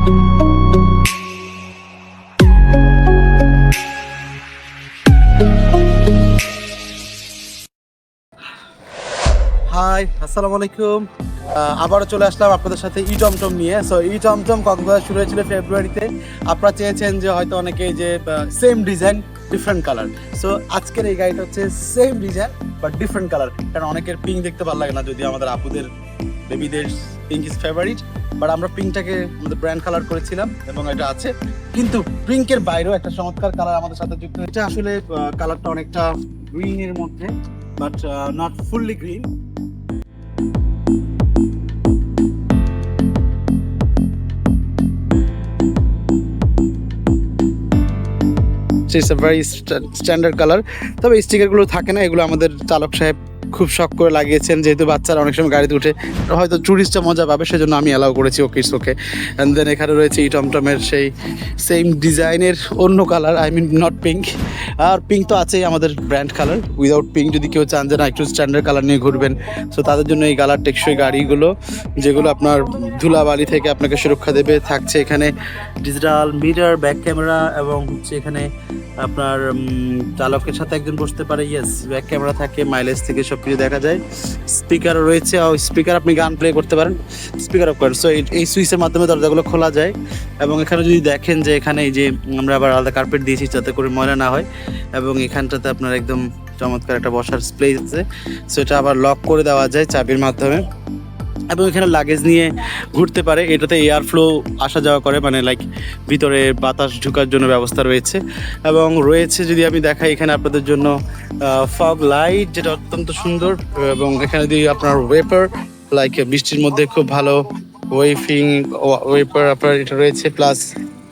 High, আসসালামু আলাইকুম। আবারও চলে আসলাম আপনাদের সাথে ই টমটম নিয়ে। সো ই টমটম কক্সবাজার শুরু হয়েছিল? ফেব্রুয়ারিতে আপনারা চেয়েছেন যে হয়তো অনেকে যে same design different colour so আজকের এই গাড়িটা হচ্ছে same design but different colour কারণ অনেকের পিঙ্ক দেখতে ভালো লাগে না যদি আমাদের আপুদের বেবিদের পিঙ্ক ইজ ফেভারিট বাট আমরা পিঙ্কটাকে আমাদের ব্র্যান্ড কালার করেছিলাম এবং এটা আছে। কিন্তু পিঙ্কের বাইরেও একটা চমৎকার কালার আমাদের সাথে যুক্ত। এটা আসলে কালারটা অনেকটা গ্রিনের মধ্যে but not fully green it's a very standard colour তবে স্টিকারগুলো থাকে না, এগুলো আমাদের চালক সাহেব খুব শখ করে লাগিয়েছেন, যেহেতু বাচ্চারা অনেক সময় গাড়িতে উঠে হয়তো ট্যুরিস্টটা মজা পাবে, সেজন্য আমি অ্যালাউ করেছি ওকে ওকে অ্যান্ড দেন এখানে রয়েছে এই টমটমের সেই সেম ডিজাইনের অন্য colour I mean not pink R pink তো আছেই আমাদের ব্র্যান্ড কালার উইদাউট পিঙ্ক যদি কেউ চান যে না, একটু স্ট্যান্ডার্ড কালার নিয়ে ঘুরবেন সো তাদের জন্য এই কালার টেকসই গাড়িগুলো, যেগুলো আপনার ধুলাবালি থেকে আপনাকে সুরক্ষা দেবে, থাকছে এখানে ডিজিটাল মিটার ব্যাক ক্যামেরা এবং হচ্ছে এখানে আপনার চালকের সাথে একজন বসতে পারে ইয়েস ব্যাক ক্যামেরা থাকে মাইলেজ থেকে সব কিছু দেখা যায়। স্পিকারও রয়েছে স্পিকার আপনি গান প্লে করতে পারেন। স্পিকার অফ করেন সো এই সুইচের মাধ্যমে দরজাগুলো খোলা যায়। এবং এখানে যদি দেখেন যে এখানে এই যে আমরা আবার আলাদা কার্পেট দিয়েছি যাতে করে ময়লা না হয়। এবং এখানটাতে আপনার একদম চমৎকার একটা বসার স্প্লেস আছে। সো এটা আবার লক করে দেওয়া যায় চাবির মাধ্যমে। এবং এখানে লাগেজ নিয়ে ঘুরতে পারে। এটাতে এয়ার ফ্লো আসা যাওয়া করে মানে লাইক ভিতরে বাতাস ঢুকার জন্য ব্যবস্থা রয়েছে। এবং রয়েছে যদি আমি দেখাই এখানে আপনাদের জন্য ফগ লাইট যেটা অত্যন্ত সুন্দর, এবং এখানে যদি আপনার ওয়েপার লাইক বৃষ্টির মধ্যে খুব ভালো ওয়েফিং ওয়েপার আপনার এটা রয়েছে প্লাস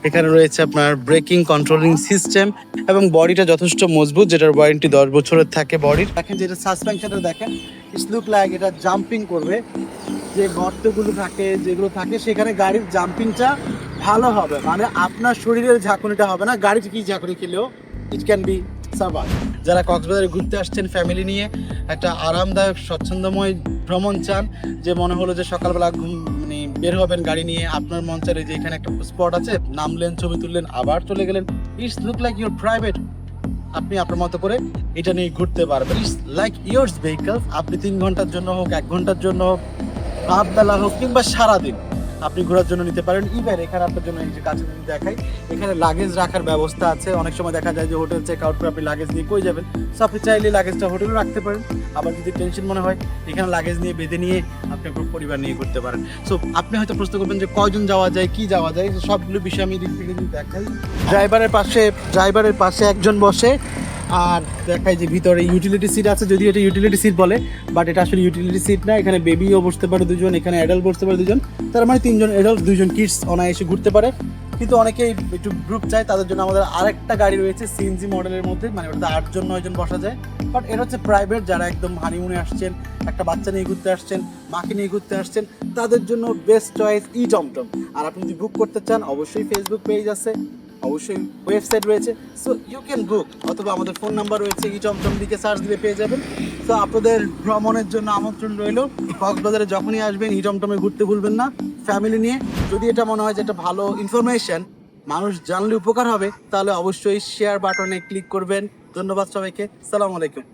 এখানে রয়েছে আপনার ব্রেকিং কন্ট্রোলিং সিস্টেম এবং বডিটা যথেষ্ট মজবুত, যেটার ওয়ারেন্টি দশ বছরের থাকে বডির। দেখেন যেটা সাসপেনশনটা দেখেন ইটস লুক লাইক এটা জাম্পিং করবে। যে গর্তগুলো থাকে, যেগুলো থাকে, সেখানে গাড়ির জাম্পিংটা ভালো হবে। মানে আপনার শরীরের ঝাঁকুনিটা হবে না, গাড়ির কি ঝাঁকুনি খেলেও ইট ক্যান বি সাবার যারা কক্সবাজারে ঘুরতে আসছেন ফ্যামিলি নিয়ে একটা আরামদায়ক, স্বচ্ছন্দময় ভ্রমণ চান, যে মনে হলো যে সকালবেলা ঘুম মানে বের হবেন গাড়ি নিয়ে, আপনার মন চাইলে যে এখানে একটা স্পট আছে, নামলেন, ছবি তুললেন, আবার চলে গেলেন। It's look like your private আপনি আপনার মতো করে এটা নিয়ে ঘুরতে পারবেন। ইটস লাইক ইয়ার্স ভেহিকল আপনি তিন ঘণ্টার জন্য হোক, এক ঘণ্টার জন্য হোক রাত বেলা হোক কিংবা সারাদিন। আপনি ঘোরার জন্য নিতে পারেন। ইভেন এখানে আপনার জন্য এই যে কাছে যদি দেখাই, এখানে লাগেজ রাখার ব্যবস্থা আছে। অনেক সময় দেখা যায় যে হোটেল চেক আউট করে আপনি লাগেজ নিয়ে কই যাবেন? সো আপনি চাইলে লাগেজটা হোটেলে রাখতে পারেন। আবার যদি টেনশন মনে হয়, এখানে লাগেজ নিয়ে বেঁধে নিয়ে আপনি আপনার পরিবার নিয়ে ঘুরতে পারেন। সো আপনি হয়তো প্রশ্ন করবেন যে কয়জন যাওয়া যায়, কি যাওয়া যায়? সবগুলো বিষয় আমি দিক থেকে দেখাই ড্রাইভারের পাশে ড্রাইভারের পাশে একজন বসে আর দেখাই যে ভিতরে ইউটিলিটি সিট আছে যদি এটা ইউটিলিটি সিট বলে বাট এটা আসলে ইউটিলিটি সিট না। এখানে বেবিও বসতে পারে দুজন, এখানে অ্যাডাল্ট বসতে পারে দুজন। তার মানে তিনজন অ্যাডাল্ট দুজন কিডস অনায়াসে ঘুরতে পারে। কিন্তু অনেকেই একটু গ্রুপ চায়, তাদের জন্য আমাদের আরেকটা গাড়ি রয়েছে সিএনজি মডেলের মধ্যে মানে ওটাতে আটজন, নয়জন বসা যায়। বাট এটা হচ্ছে প্রাইভেট যারা একদম হানিমুনে আসছেন, একটা বাচ্চা নিয়ে ঘুরতে আসছেন, মাকে নিয়ে ঘুরতে আসছেন, তাদের জন্য বেস্ট চয়েস ই টমটম আর আপনি যদি বুক করতে চান, অবশ্যই ফেসবুক পেজ আছে। অবশ্যই ওয়েবসাইট রয়েছে। সো ইউ ক্যান বুক অথবা আমাদের ফোন নাম্বার রয়েছে ই টমটম দিকে সার্চ দিলে পেয়ে যাবেন। তো আপনাদের ভ্রমণের জন্য আমন্ত্রণ রইল। কক্সবাজারে যখনই আসবেন ই টমটমে ঘুরতে ভুলবেন না। ফ্যামিলি নিয়ে, যদি এটা মনে হয় যে একটা ভালো ইনফরমেশন মানুষ জানলে উপকার হবে, তাহলে অবশ্যই শেয়ার বাটনে ক্লিক করবেন। ধন্যবাদ সবাইকে। সালাম আলাইকুম।